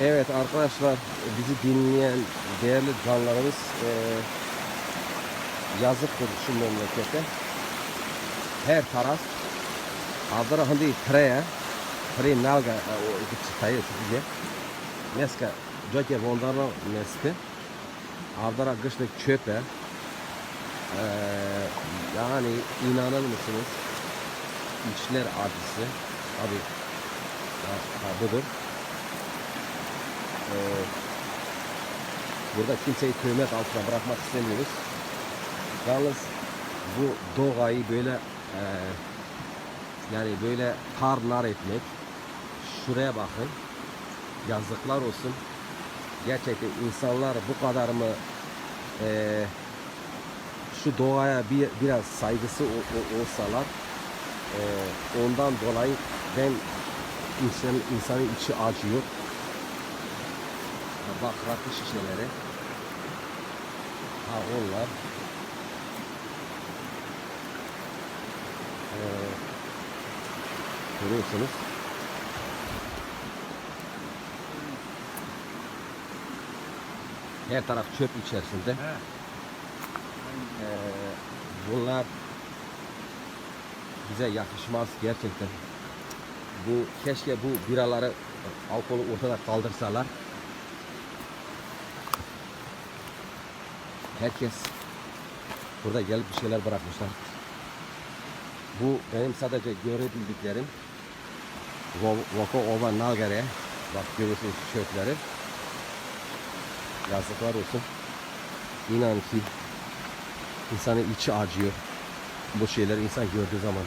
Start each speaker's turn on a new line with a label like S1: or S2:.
S1: Evet arkadaşlar bizi dinleyen değerli canlarımız eee yazıktır şu memlekete. Her taraf Adara handi treya tre nalga e, çıtayı çıkıcı. Neska joke vondaro neske. Adara kışlık çöpe. Eee yani inanır mısınız? İçler acısı. Abi ya, budur. Ee, burada kimseyi töhmet altına bırakmak istemiyoruz. Yalnız bu doğayı böyle e, yani böyle tarlar etmek şuraya bakın yazıklar olsun gerçekten insanlar bu kadar mı e, şu doğaya bir, biraz saygısı o- o- olsalar e, ondan dolayı ben insan, insanın içi acıyor bak rakı şişeleri. Ha onlar. Ee, görüyorsunuz. Her taraf çöp içerisinde. Ee, bunlar bize yakışmaz gerçekten. Bu keşke bu biraları alkolü ortada kaldırsalar. Herkes burada gelip bir şeyler bırakmışlar. Bu benim sadece görebildiklerim. Vo- Voko Ova Nalgare. Bak görüyorsunuz çöpleri. Yazıklar olsun. İnan ki insanın içi acıyor. Bu şeyleri insan gördüğü zaman.